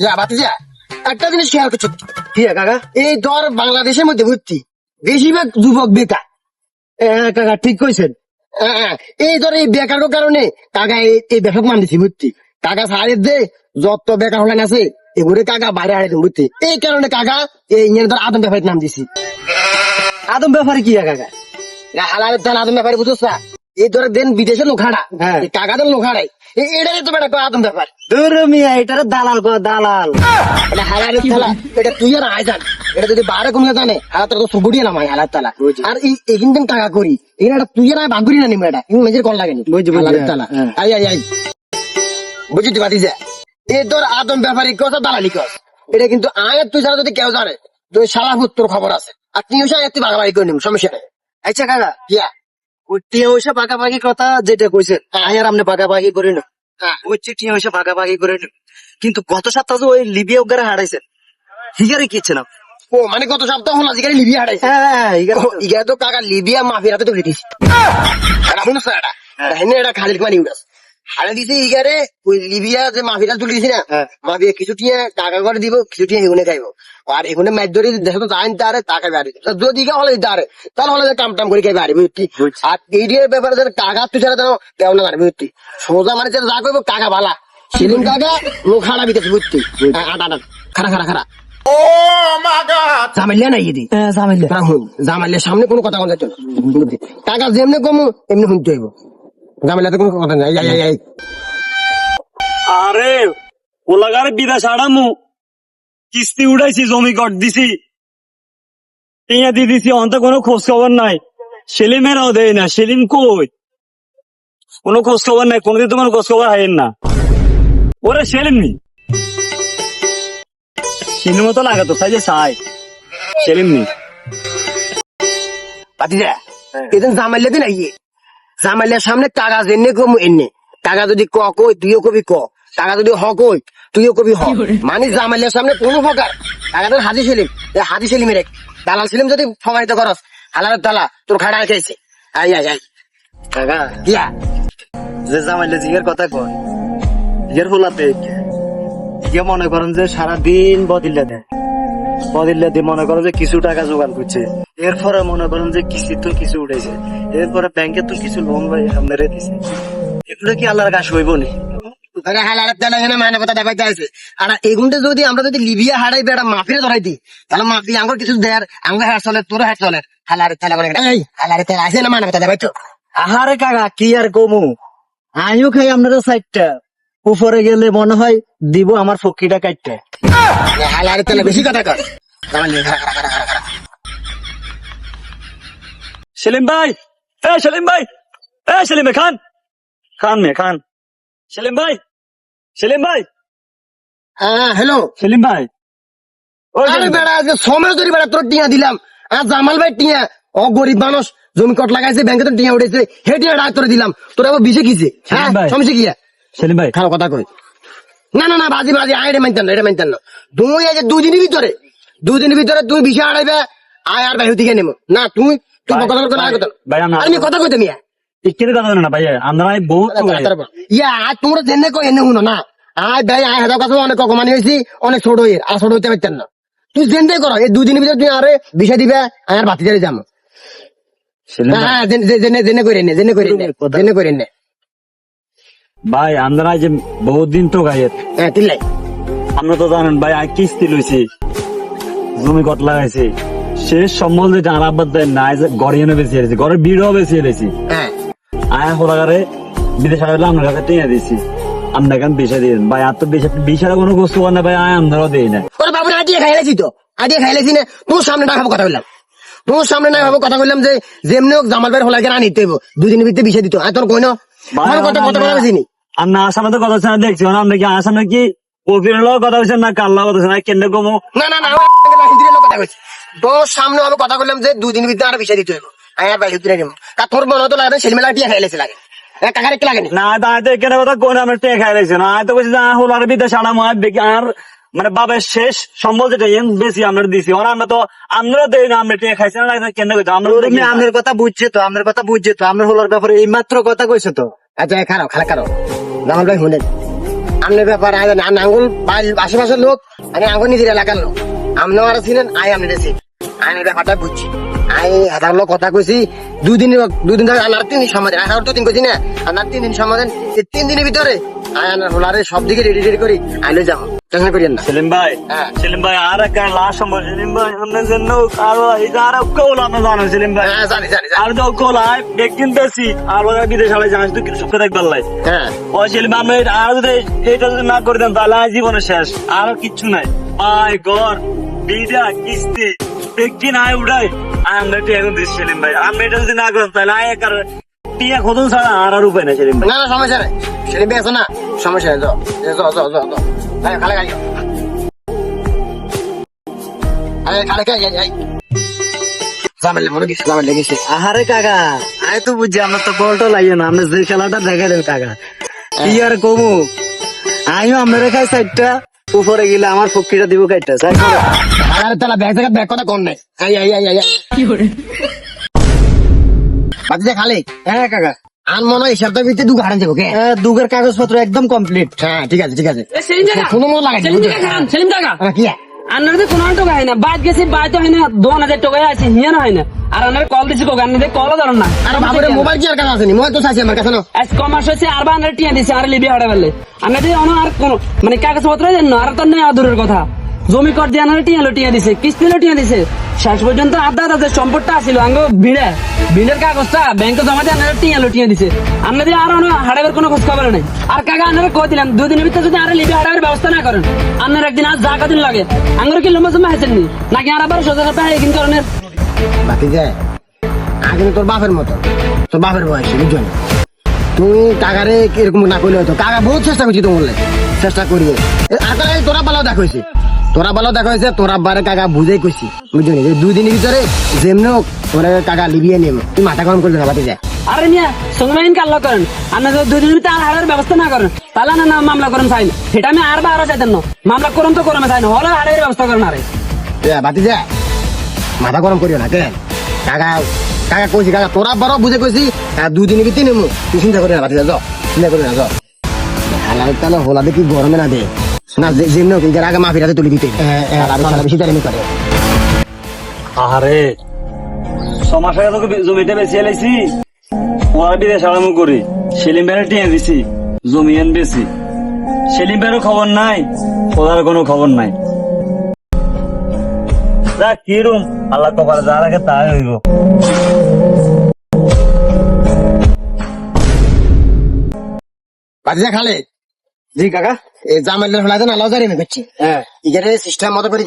যা একটা জিনিস খেয়াল করছ। কাকা? এই ধর বাংলাদেশের মধ্যে ভর্তি বেশিরভাগ যুবক বেকার। এ, কাকা ঠিক কইছেন। হ্যাঁ, হ্যাঁ। এই ধর এই কারণে কাকা এই বেকার মান ভর্তি কাকা সারে দে যত বেকার হলেন আছে এগুলো কাকা বাইরে দিন ভর্তি এই কারণে কাকা এই ইয়ে ধর আদম ব্যাপারের নাম দিছি। আদম ব্যাপারে কি কাকা? হালালের ধান আদম ব্যাপারে বুঝছ এই ধরে দেন বিদেশের লোখাড়া হ্যাঁ। এই কাকাদের লোখাড়াই এটা তো বেটা কয় আদম ব্যাপার। দূর মিয়া এটারে দালাল কো দালাল। এটা হালালের থালা এটা তুই আর আয় জান এটা যদি বাইরে কোনো জানে হালা তোর তো সুগুড়িয়ে নামাই হালার তালা। আর এই এখান থেকে টাকা করি। এখানে একটা তুই আর আয় বাগুরি না নিমে এটা। ইন মেজের কল লাগেনি বুঝি, বুঝি, হ্যাঁ, তালা। আই আই আই বুঝি তুই তোর আদম ব্যাপারী কথা দালালি কর এটা কিন্তু আয়ের তুই ছাড়া যদি কেউ জানে তুই সারা তোর খবর আছে। আর তুই ওসে তুই ভাগাভাগি করে নিম সমস্যা নেই। আচ্ছা কাকা কিয়া? ওই টিয়া পয়সা পাকাপাকি কথা যেটা কইছেন আয়ার আপনি পাকাপাকি করে না হ্যাঁ। ওই চিঠি পয়সা পাকাপাকি করে কিন্তু গত সপ্তাহে ওই লিবিয়া ওগারে হারাইছেন হিগারে কি না ও মানে গত সপ্তাহ হল আজকে লিবিয়া হারাইছে। হ্যাঁ হিগারে ইগা তো। কাকা লিবিয়া মাফিয়াতে তো তুলে দিছি এটা। শুনছ এটা খালিল মানে ইউরাস হারে দিছে ইগারে ওই লিবিয়া যে মাফিরা তুলে দিছি না? হ্যাঁ। মাফিয়া কিছু টিয়া টাকা করে দিব কিছু টিয়া এগুনে খাইব। আর এগুনে ম্যাচ ধরে তো জানেন তারে টাকা বাড়ি যদি ইগা হলে তারে তাহলে হলে যে কাম টাম করে খাই বাড়ি বুঝতি। আর এইটির ব্যাপারে যেন কাকা তুই ছাড়া যেন কেউ না বুঝতি সোজা মানে যেন যা করব কাকা ভালা সেদিন কাকা লোক হারা বিতেছে বুঝতি আটা আটা। খারা খারা খারা জামাইলিয়া হ্যাঁ সামনে কোনো কথা কথা চলে টাকা যেমনি কমু এমনি শুনতে হইব। জামাইলাতে কোনো কথা নাই। আই, আই, আই। আরে ওলাগারে বিদেশ আড়ামু কিস্তি উড়াইছি জমি কট দিছি। টিয়া দিয়ে দিছি অন্ত কোনো খোঁজ খবর নাই। সেলিমেরাও দেয় না। সেলিম কই? কোনো খোঁজ খবর নাই। কোনোদিন তোমার খোঁজ খবর হাইয়েন না। ওরে সেলিম নি। সেলিম তো লাগাতো সাই যে সাই। সেলিম নি। পাতিজা এদিন জামাইলে দিন আইয়ে জামাইলের সামনে টাকা এনে কমু এনে। টাকা যদি ক কই তুইও কবি ক। টাকা যদি হ কই তুইও কবি হ। মানে জামাইলের সামনে কোনো প্রকার। টাকা তোর হাজি সেলিম এ হাজি সেলিমের এক। দালাল সেলিম যদি প্রমাণিত করস হালালের দালা তোর খাড়া খেয়েছে। আই আই আই। কাকা কিয়া যে জামাইলে জিগের কথা কয় জিগের হোলাতে মনে করেন যে সারাদিন বদিল্লা দেয়। বদিল্লা দিয়ে মনে করেন যে কিছু টাকা জোগাড় করছে। এরপরে মনে করেন যে কিস্তি তো কিছু উঠেছে। এরপরে ব্যাংকে তো কিছু লোন মেরে দিছে। এগুলো কি আল্লাহর কাছে হইব নি? কথা দেখাইতে আর এগুনতে যদি আমরা যদি লিবিয়া হারাই বেড়া মাফিরে ধরাই দিই তাহলে মাফি আঙ্গুর কিছু দেয়ার আঙ্গুর হাট চলে তোর হাট চলে। হালারে তেলা করে হালারে তেলা আছে না মায়না কথা দেখাইতো। আহারে কাকা কি আর কমু? আমিও খাই আপনারা সাইডটা উপরে গেলে মনে হয় দিব আমার ফকিটা কাটতে। হালারে তেলা বেশি কথা কর জামাইলে খারা খারা খারা খারা সেলিম ভাই এ সেলিম ভাই এ সেলিম ভাই খান। খান মে খান। সেলিম ভাই সেলিম ভাই। হ্যাঁ হ্যালো সেলিম ভাই। আরে বেড়া আজকে সময় ধরে বেড়া তোর টিয়া দিলাম। আর জামাল ভাই টিয়া ও গরিব মানুষ জমি কট লাগাইছে ব্যাংকে তো টিয়া উঠেছে হে টিয়া ডাক তোরে দিলাম। তোর আবার বিষে কিছে হ্যাঁ ভাই। সমস্যা কি? সেলিম ভাই। খারাপ কথা কই। না না না বাজি বাজি আয় এটা মানতাম না এটা মানতাম না তুমি এই যে দুদিনের ভিতরে দুদিনের ভিতরে বিষয় আড়াইবে আয় আর বাইরে থেকে নেব না তুমি তুমি ভাই, কথা কথা কথা ভাই, আমি কথা কইতে মিয়া। ইকের কথা না ভাই আমরা বহুত ইয়া তোমরা জেনে কই এনে শুনো না। আয় ভাই আয় হাজার কাছে অনেক অকমানি হয়েছি অনেক ছোট আর ছোট হইতে পারতেন না। তুই জেনে করো এই দুদিনের ভিতরে তুই আরে বিষয় দিবে আর বাতি জারি যাম হ্যাঁ জেনে জেনে জেনে করে নে জেনে করে নে জেনে করে নে। ভাই আমরা যে বহুত দিন তো গাইয়ের হ্যাঁ আমরা তো জানেন ভাই কিস্তি লইছি জমি কত লাগাইছি। শেষ সম্বন্ধে জানা বাদ দেয় না যে ঘরে এনে বেশি ঘরের বিড়ও বেশি হ্যাঁ। আয় হোলাগারে বিদেশ কাছে টেনে দিছি আমরা বিষা দিয়ে ভাই আর তো বিষার কোনো বস্তু না ভাই আয় আমরাও দেই না। ওরে বাবু খাইলেছি তো। খাইলেছি না তোর সামনে না খাব কথা বললাম। তোর সামনে না খাব কথা বললাম যে যেমনি হোক জামাল ভাইয়ের হলাকে আনিতে হইব। দুদিনের ভিতরে বিষয় দিত। আর তোর কই না কথা কথা বলা আর না আসামে তো কথা হচ্ছে না দেখছি। না আমরা কি আসামে কি? লোক কথা হচ্ছে না কাল্লা কথা হচ্ছে না? কেন্দ্রে কমো না না না কথা কইছি। তোর সামনে আমি কথা বললাম যে দুদিন ভিতরে আর বিষয় দিতে হইব। তা তোর মনে লাগে? খাইলেছে লাগে লাগে না এখানে কথা কোন আমরা না। বিদেশ আর মানে বাবার শেষ সম্বল যেটা বেশি আমরা দিছি। ওরা আমরা তো আমরা দেই না আমরা খাইছি না কেন্দ্রে কইতো আমরা তো দেখি না। আপনার কথা বুঝছে তো আপনার কথা বুঝছে তো আপনার হোলার ব্যাপারে এই মাত্র কথা কইছে তো। আচ্ছা খারাপ খারাপ খারাপ। জামাল ভাই শুনেন। আমনের ব্যাপার আঙ্গুল আশেপাশের লোক আমি আঙ্গুল নিজের এলাকার লোক। আপনি আমার ছিলেন, আই আমনে দেশে আই আইনের ব্যাপারটা বুঝছি। আই হাজার লোক কথা কইছি দুই দিন দুই দিন ধরে আনার তিন দিন সমাধান আঠারো তো দিন কইছি না, আনার তিন দিন সমাধান তিন দিনের ভিতরে আই আনার হোলারে সব দিকে রেডি রেডি করি আইলে যাও টেনশন করিয়েন না। সেলিম ভাই। সেলিম ভাই আর একটা লাশ সম্ভব। সেলিম ভাই আপনার জন্য আরও আর কেউ আমরা জানো সেলিম ভাই। জানি জানি জানি। আর তো কেউ লাই একদিন বেশি আর ওরা বিদেশ আলাই জানিস তো সুখে দেখবার লাই। হ্যাঁ। ওই সেলিম আমরা এটা- আর যদি এটা যদি না করে দেন তাহলে জীবনে শেষ আর কিচ্ছু নাই। ভাই ঘর বিদা কিস্তি ব্যক্তি নাই উঠাই আমরা এটা এখন দিচ্ছি সেলিম ভাই। আমরা এটা যদি না করেন তাহলে আয় একার টিয়া খোদন ছাড়া আর আর উপায় নাই সেলিম ভাই। না না সমস্যা নাই। সেলিম ভাই আছে না সমস্যা নাই যাও যাও যাও যাও যাও খালে খালে আরে খালে খাই যাই জামেলে মনে গেছে জামেলে গেছে আহারে কাকা আমি তো বুঝছি আমরা তো বলটা লাগিয়ে না আমরা যে খেলাটা দেখালেন কাকা কি আর কমু আমিও আপনার খাই সাইডটা উপরে গেলে আমার পক্ষীটা দিব কাইটা সাইড আরে তালা ব্যাগ থেকে ব্যাগ কথা কোন নাই আই আই আই আই কি করে বাতিজা খালে হ্যাঁ কাকা আর মনে হয় সপ্তাহের ভিতরে দু কে? এ, দুগের কাগজপত্র একদম কমপ্লিট হ্যাঁ ঠিক আছে ঠিক আছে। কোনো মনে লাগাই সেলিম কি? তো কোনো টাকা হয় না বাদ গেছি বাদ হয় না দোন হাজার টাকা আছে হিয়া না হয় না। আর আন্নার কল দিছি কোক আন্নার কলও ধরুন না। আর বাবুরে মোবাইল কি আর কাছে আসেনি মোবাইল তো চাইছি আমার কাছে না। আজ হয়েছে আর বা আন্নার টিয়া দিছে আর লিবি হাড়ে ফেললে আন্নার দিয়ে অন্য আর কোন মানে কাগজ পত্র দেন না আর তো নেই আদরের কথা। জমি কর দিয়ে আন্নার টিয়া টিয়া দিছে কিস্তি টিয়া দিছে। শেষ পর্যন্ত আধা আধা যে সম্পদটা আসিল আঙ্গ ভিড়ে। ভিড়ের কাগজটা ব্যাংকে জমা দিয়ে আন্নার টিয়া টিয়া দিছে। আন্না দিয়ে আর হাড়ের কোনো খোঁজ খবর নেই। আর কাকা আন্নার কই দিলাম দুই দিনের ভিতরে যদি আর লিবি হাড়ের ব্যবস্থা না করেন। আন্নার একদিন আর জায়গা দিন লাগে। আঙ্গুর কি লম্বা জমা হয়েছেন নাকি আর আবার সোজা কথা এগিন করণের বাকি যায় আগে তোর বাপের মতো। তোর বাপের বয়সে বুঝছ না? তুমি কাকারে এরকম না করলে হয়তো। কাকা বহুত চেষ্টা করছি তোমার। চেষ্টা করিয়ে। এ, আর তোরা ভালো দেখা তোরা ভালো দেখা হয়েছে তোরা বারে কাকা বুঝাই কইছি। নি? যে দুই দিনের ভিতরে যেমন তোরা কাকা লিবিয়ে নেব। তুই মাথা গরম করে বাতি যায় আরে মিয়া সঙ্গে কাল্লা করেন। আপনার যদি দুই দিনের ভিতরে আর হাড়ের ব্যবস্থা না করেন তাহলে না না মামলা করেন চাই না সেটা আমি আর বা আরও চাইতেন না। মামলা করুন তো করমে চাই না হলে হাড়ের ব্যবস্থা করেন আরে। বাতি যায় মাথা গরম করিও না কেন কাকা কাকা কইছি কাকা তোরা বড় বুঝে কইছি দুই দিনের ভিতরে নেব তুই চিন্তা করি না বাতি যা। চিন্তা করি না যাও হালাল তাহলে হোলা দেখি গরমে না দে। না যে যেমন হোক এর আগে মাফিরাতে তুলে দিতে আর আরও সারা বেশি তারিমি করে। আরে ছমাস আগে তোকে জমিটা বেশি এলাইছি ওরা বিদেশ আরাম করি সেলিম ভাইয়ের টিয়া দিছি জমি এন বেশি সেলিম ভাইয়েরও খবর নাই ওদের কোনো খবর নাই। যা কিরম আল্লাহ কপাল যা রাখে তাই হইব। বাতি যা খালে। জি কাকা। এই না লজারি আমি করছি। হ্যাঁ। ইগারে সিস্টেম মতো করে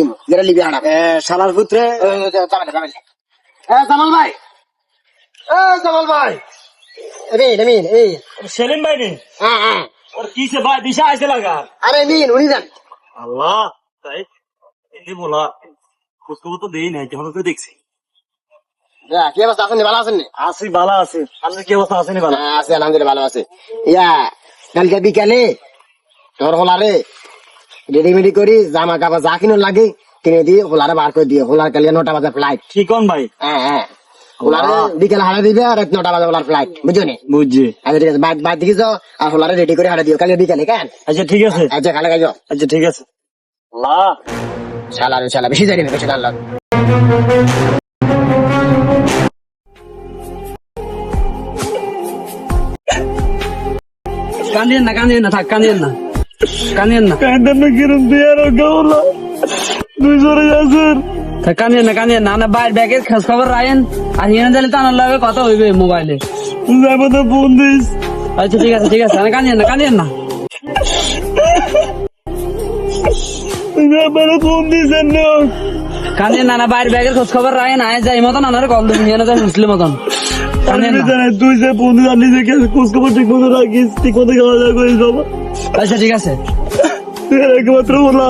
দিব ইগারে লিবি হাড়া এ, শালার পুত্রে জামাইলে জামাইলে এ জামাল ভাই। এ জামাল ভাই। এমিন এই সেলিম ভাই রে হ্যাঁ হ্যাঁ। ওর কিসে ভাই দিশা আসে লাগা? আরে এমিন উনি যান। আল্লাহ তাই? এই বলা খোঁজখবর তো দেই নাই যখন তো দেখছি। কি অবস্থা? আছেন ভালো আছেন? আছি ভালো আছে। আপনার কি অবস্থা? আছে নি ভালো। হ্যাঁ, আছে আলহামদুলিল্লাহ ভালো আছে। ইয়া কালকে বিকালে তোর হোলারে রেডিমেডি করি জামা কাপড় যা কিনো লাগে কিনে দিয়ে হোলারে বার করে দিয়ে। হোলার কালিয়া নটা বাজে ফ্লাইট কি কোন ভাই? হ্যাঁ হ্যাঁ হোলারে বিকেলে হারা দিবে আর নটা বাজে হোলার ফ্লাইট বুঝছ নি? বুঝছি আচ্ছা ঠিক আছে বাইর বাইর দিকে যাও আর হোলারে রেডি করে হারা দিও কালকে বিকালে কেন? আচ্ছা ঠিক আছে। আচ্ছা কালে গাইছো আচ্ছা ঠিক আছে। শালা রে শালা বেশি জানি না বেশি আল্লাহ কান্দিয়েন না কান্দিয়েন না থাক কান্দিয়েন না কান্দিয়েন না কান্দন কিরম দিয়ার গাওলা দুই জোরে থাক কান্দিয়েন না কান্দিয়েন না না বাইর ব্যাগের খোঁজ খবর রাখেন। আর হিয়ান দিলে তো লাগে কথা হইবে মোবাইলে। যাব তো ফোন দিস। আচ্ছা ঠিক আছে ঠিক আছে না কান্দিয়েন না কান্দিয়েন না যাব ফোন দিস না কান্দিয়েন না না বাইর ব্যাগের খোঁজ খবর রাখেন আয় যাই মতন আনার কল দেবেন হিয়ান যায় মুসলিম মতন। তুই যে ফোন দিস নিজে খোঁজ ঠিক মতো রাখিস ঠিক মতো খাওয়া দাওয়া করিস বাবা। আচ্ছা ঠিক আছে। একমাত্র বলা।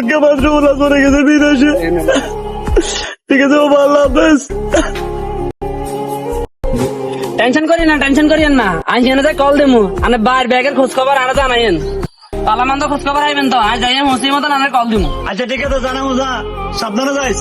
একমাত্র বলা চলে গেছে বিদেশে। ঠিক আছে বাবা আল্লাহ হাফেজ। টেনশন করি না টেনশন করিয়েন না। হিয়ান কল দেবো। আনে বাইর ব্যাগের খোঁজ খবর আনা জানাইন পালামান তো খোঁজ খবর আইবেন তো? আজ যাই মুসলিম মতন আনার কল দিব আচ্ছা ঠিক আছে জানা যা। সাবধানে যাইস।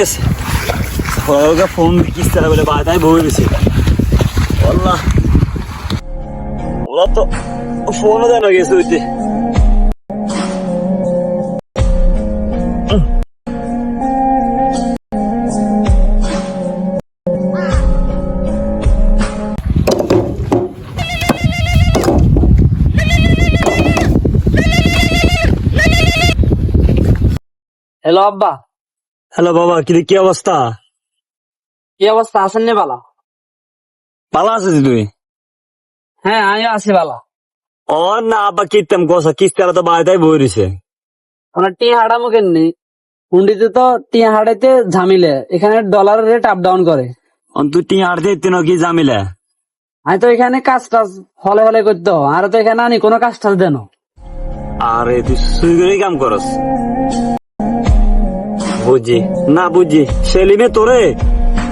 গেছে। ফোন কিস্তি বলে বাধায় বই গেছে। তো ফোনও দেয় না গেছে হইতে হ্যালো আব্বা। হ্যালো বাবা কি কি অবস্থা? কি অবস্থা? আছেন নে বালা? ভালো আছিস তুই? হ্যাঁ আমিও আছি বালা। ও না আব্বা কিতাম কষা কিস্তি তো বাধায় বই রয়েছে ওনার টিয়া হাঁটামো কেননি হুন্ডিতে তো টি হাঁটাইতে ঝামিলে। এখানে ডলারের রেট আপ ডাউন করে। অন তুই টিয়া হারতে তিন কি জামিলা আমি তো এখানে কাজ টাজ হলে হলে করতে আর তো এখানে আনি কোনো কাজ টাজ দেন আরে তুই সুই কাম করস। বুঝছি না বুঝছি সেলিমে তোরে?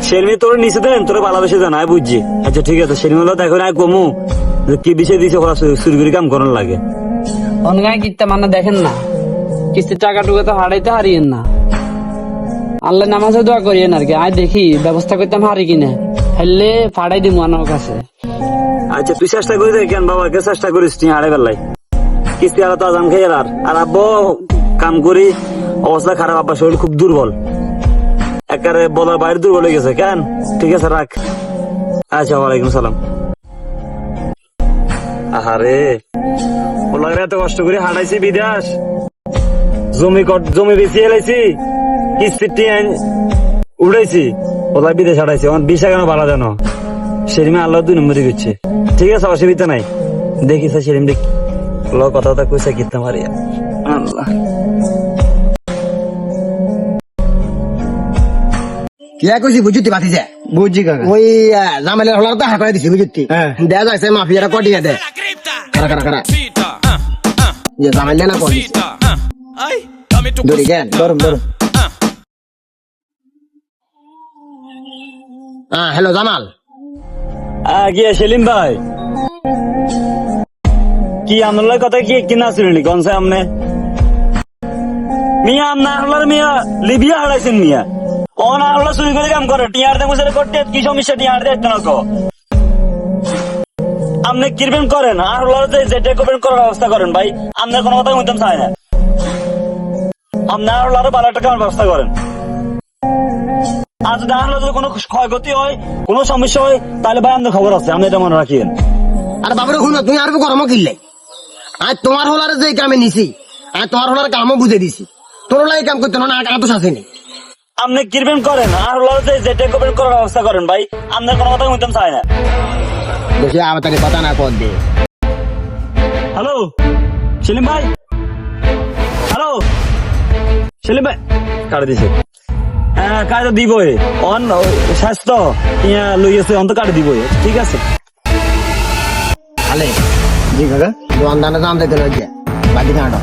সেলিমে তোরে নিচে দেন তোরে ভালোবেসে জানা বুঝছি আচ্ছা ঠিক আছে সেলিমে হলো দেখো না কমু। কি বিষয় দিছে ওরা সুই করে কাম করার লাগে। অনগায় কিনতে মানে দেখেন না। কিস্তির টাকা টুকু তো হারাইতে হারিয়েন না। আল্লাহ নামাজে দোয়া করিয়েন আর কি। আয় দেখি ব্যবস্থা করতাম হারি কিনে। ফেললে ফাড়াই দিব আমার কাছে। আচ্ছা তুই চেষ্টা করি দেখ কেন বাবাকে চেষ্টা করিস তুই হারে বেলায়? কিস্তি তো আজাম খেয়ে আর আর আব্বু কাম করি। অবস্থা খারাপ, আব্বা, শরীর খুব দুর্বল। একারে বলার বাইরে দুর্বল হয়ে গেছে, কেন? ঠিক আছে, রাখ। আচ্ছা ওয়ালাইকুম সালাম। আহারে ওলাগরে এত কষ্ট করে হাঁটাইছি, বিদেশ। জমি জমি বেশি এলাইছি কিস্তি টিয়ান উড়াইছি। ওলাই বিদেশ হাঁটাইছি, আমার বিশা কেন ভালো জানো? সেলিমে আল্লাহ দুই নম্বরই করছে। ঠিক আছে, অসুবিধা নাই। দেখিস সেলিম দেখ ল কথা কথা কইসা কিনতে পারি আল্লাহ। কি কইছি বুঝতি বাতি যে বুঝছি কাকা। ওই জামাইলের হলার তো হাঁকাই দিছি বুঝতি হ্যাঁ। দেয়া যাইছে মাফিয়ারা কটিয়া দে। কারা কারা কারা না কেন হ্যাঁ হ্যালো জামাল। গিয়ে সেলিম ভাই? কি আমলার কথা কি কি না? শুনিনি কনসে আমনে? মিয়া আমনা মিয়া লিবিয়া হারাইছেন মিয়া। ও না হলো চুরি করে কাম কি সমস্যা? আপনি আর যে ব্যবস্থা করেন, ভাই। আপনার কোনো কথা ব্যবস্থা করেন। আর যদি কোনো ক্ষয়ক্ষতি হয়, কোনো সমস্যা হয়, তাহলে ভাই আমাদের খবর আছে, আপনি এটা মনে রাখিয়েন। আর বাবুরে শুনো, তুমি আর গরম কিনলে? আর তোমার হলার যে কামে নিছি, আর তোমার হলার কামও বুঝে দিছি। তোর কাম করতে না আতো শাসেনি। আপনি কিরবেন করেন আর যেটা করবেন করার ব্যবস্থা করেন ভাই আপনার কোনো কথা শুনতাম চাই না। কথা না কর দে। হ্যালো সেলিম ভাই? হ্যালো সেলিম ভাই? কাটে দিছে। হ্যাঁ কাটে দিবই। অন স্বাস্থ্য ইয়া লই আছে অন্ত কাটে দিবই। ঠিক আছে। আলে জি কাকা। দানে দাম দিতে লজ্জা। বাদি কাঁটো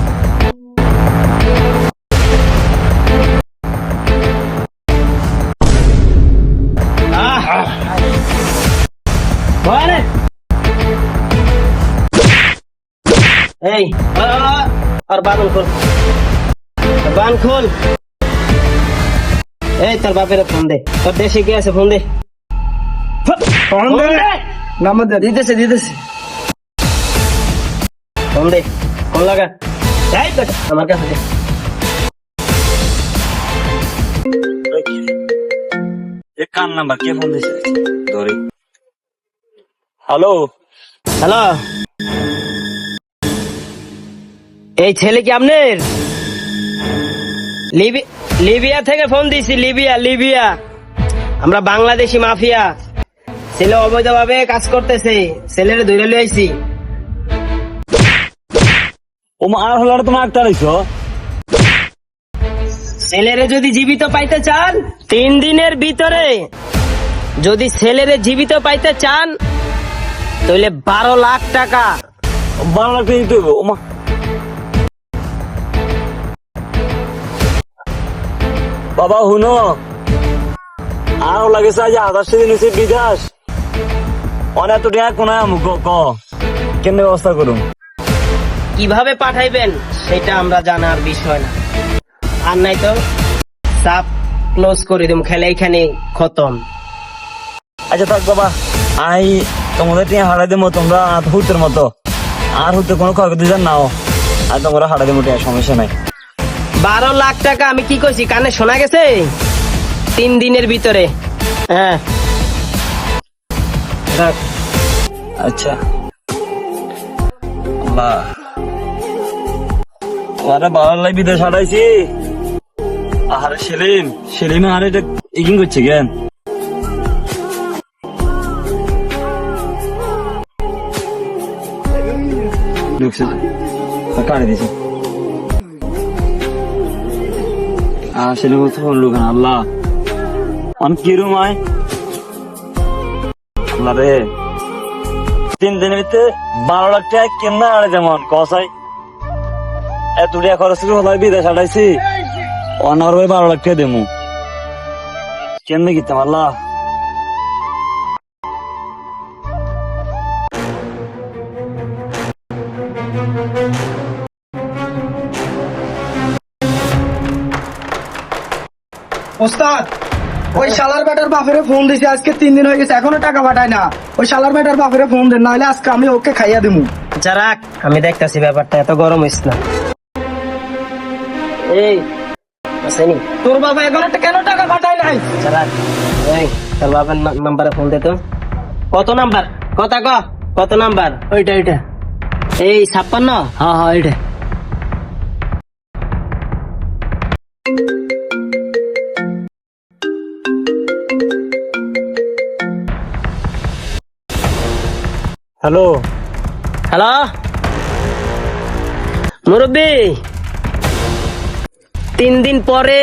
এই আর বান খোল। বান খোল। এই তোর বাপের ফোন দে। তোর দেশে কে আছে ফোন দে। ফোন দে। নাম্বার দেন দিতেছে দিতেছে। ফোন দে। ফোন লাগা। এই তো আমার কাছে দে। কান নাম্বার? কে ফোন দিছে? ধরে। হ্যালো? হ্যালো? এই ছেলে কি আপনার? লিবিয়া থেকে ফোন দিছি লিবিয়া লিবিয়া। আমরা বাংলাদেশি মাফিয়া। ছেলে অবৈধভাবে কাজ করতেছে ছেলের ধরে লইছি ও মা আর হলো তোমার একটা রইছো ছেলেরে যদি জীবিত পাইতে চান তিন দিনের ভিতরে যদি ছেলেরে জীবিত পাইতে চান তাহলে বারো লাখ টাকা। বারো লাখ টাকা দিতে বাবা হুনো আর লাগে আজ আধার সাথে নিচে বিকাশ অনেক তো টাকা কোন ক কেমনে ব্যবস্থা করুন কীভাবে পাঠাইবেন সেটা আমরা জানার বিষয় না। আর নাই তো সাপ ক্লোজ করে দিম খেলা এখানে খতম। আচ্ছা থাক বাবা। আই তোমাদের টিয়া হারাই দেবো তোমরা হুতের মতো। আর হুতে কোনো ক্ষয়ক্ষতি যান নাও। আর তোমরা হারাই দেবো সমস্যা নাই। বারো লাখ টাকা, আমি কি কইছি? কানে শোনা গেছে? তিন দিনের ভিতরে। হ্যাঁ। আচ্ছা। আল্লাহ আরে বাবার বিদেশ হারাইছি। আরে সেলিম সেলিম আরে এটা ইগিং করছে কেন? ঢুকছে। কাটে দিছে। আর সেলিম লোক আল্লাহ। অন কিরম আয় আল্লাহ রে। তিন দিনের ভিতরে বারো লাখ টাকা কেমন আড়ে যেমন কসাই এত টাকা খরচ করে হলাই বিদেশ আড়াইছি অনার ভাই বারো লাখ টাকা দেবো কেমনে কিতাম আল্লাহ? ওস্তাদ ওই শালার বেটার বাপেরে ফোন দিছে আজকে তিন দিন হয়ে গেছে এখনও টাকা পাঠায় না। ওই শালার বেটার বাপেরে ফোন দেন নাহলে আজকে আমি ওকে খাইয়া দিমু। আচ্ছা রাখ আমি দেখতাছি ব্যাপারটা এত গরম হইস না। এই আসেনি তোর বাবা এখনও কেন টাকা পাঠায় নাই? আচ্ছা রাখ এই তোর বাবার নাম্বারে ফোন দে তো। কত নাম্বার? কথা ক কত নাম্বার? ওইটা ওইটা। এই ছাপ্পান্ন? হ্যাঁ হ্যাঁ ওইটা। হ্যালো। হ্যালো? মুরব্বী তিন দিন পরে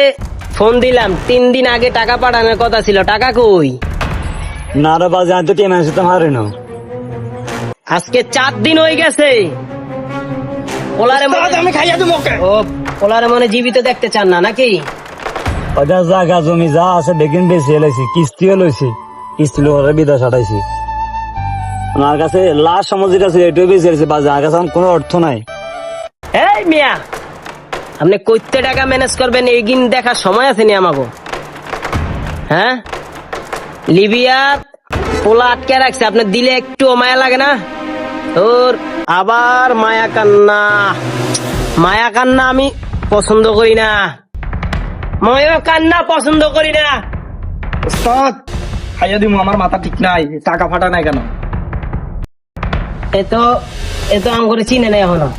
ফোন দিলাম। তিন দিন আগে টাকা পাঠানোর কথা ছিল। টাকা কই? না রে বাজে আমি তো আজকে চার দিন হয়ে গেছে। পোলারে আমি খাইয়া ওকে। ও পোলারে মনে জীবিত দেখতে চান না নাকি? ওটা জায়গা জমি যা আছে বেগিন বেশি এলাইছি কিস্তিও লইছি। কিস্তি লোকের বিদেশ হাঁটাইছি আমার কাছে লাশ সমাজের কাছে এটাই বেশি আমার কাছে কোনো অর্থ নাই। এই মিয়া আপনি কইতে টাকা ম্যানেজ করবেন এগিন দেখার সময় আছে নি আমাকে হ্যাঁ? লিবিয়ার পোলা আটকে রাখছে আপনি দিলে একটু মায়া লাগে না? তোর আবার মায়া কান্না। মায়া কান্না আমি পছন্দ করি না। মায়া কান্না পছন্দ করি না। ওস্তাদ খাইয়া দিমু আমার মাথা ঠিক নাই টাকা ফাটা নাই কেন? এ তো এ আম করে চিনে নেই এখনও।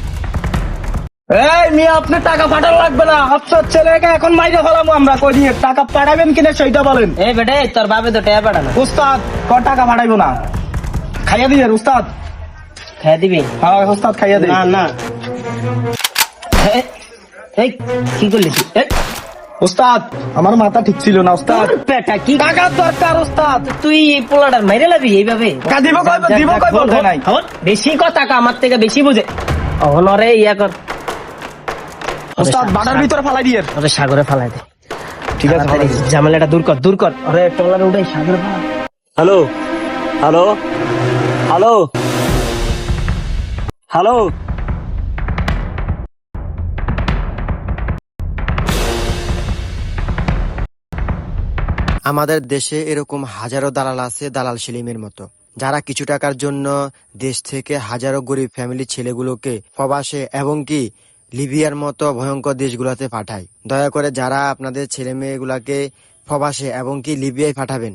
এই মেয়ে আপনি টাকা পাঠানো লাগবে না। আফসর ছেলেকে এখন মাইরে ফেলামু আমরা। কই দিয়ে টাকা পাঠাবেন কিনা সেইটা বলেন। এই বেটে তোর বাপে তো টেয়া পাঠানো। উস্তাদ ক টাকা পাঠাইবো না। খাইয়া দিয়ে উস্তাদ। খেয়ে দিবি? হ্যাঁ উস্তাদ খাইয়া দে। না না। এই কি করলি তুই? এই, উস্তাদ আমার মাথা ঠিক ছিল না উস্তাদ তোর পেটা কি? টাকার দরকার উস্তাদ তুই এই পোলাটার মাইরে লাবি এইভাবে? দিব কই দিব কই বলতে নাই বেশি কথা কা আমার থেকে বেশি বুঝে। অহনরে ইয়া কর। উস্তাদ বাটার ভিতরে ফালাই দিয়ে। ওরে সাগরে ফালাই দে। ঠিক আছে ঝামেলাটা দূর কর দূর কর। ওরে টলার উঠাই সাগরে ফালাই। Hello hello hello hello. আমাদের দেশে এরকম হাজারো দালাল আছে দালাল সেলিমের মতো, যারা কিছু টাকার জন্য দেশ থেকে হাজারো গরিব ফ্যামিলির ছেলেগুলোকে প্রবাসে এবং কি লিবিয়ার মতো ভয়ঙ্কর দেশগুলোতে পাঠায়। দয়া করে যারা আপনাদের ছেলে মেয়েগুলাকে প্রবাসে এবং কি লিবিয়ায় পাঠাবেন,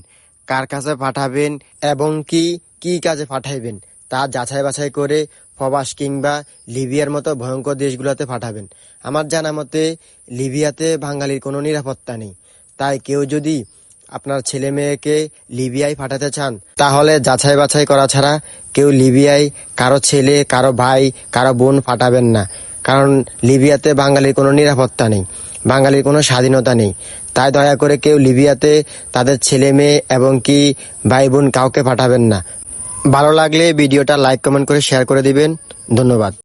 কার কাছে পাঠাবেন এবং কি কি কাজে পাঠাইবেন, তা যাচাই বাছাই করে প্রবাস কিংবা লিবিয়ার মতো ভয়ঙ্কর দেশগুলোতে পাঠাবেন। আমার জানা মতে লিবিয়াতে বাঙালির কোনো নিরাপত্তা নেই। তাই কেউ যদি আপনার ছেলে মেয়েকে লিবিয়ায় পাঠাতে চান, তাহলে যাচাই বাছাই করা ছাড়া কেউ লিবিয়ায় কারও ছেলে, কারও ভাই, কারও বোন পাঠাবেন না। কারণ লিবিয়াতে বাঙালির কোনো নিরাপত্তা নেই, বাঙালির কোনো স্বাধীনতা নেই। তাই দয়া করে কেউ লিবিয়াতে তাদের ছেলে মেয়ে এবং কি ভাই বোন কাউকে পাঠাবেন না। ভালো লাগলে ভিডিওটা লাইক, কমেন্ট করে শেয়ার করে দিবেন। ধন্যবাদ।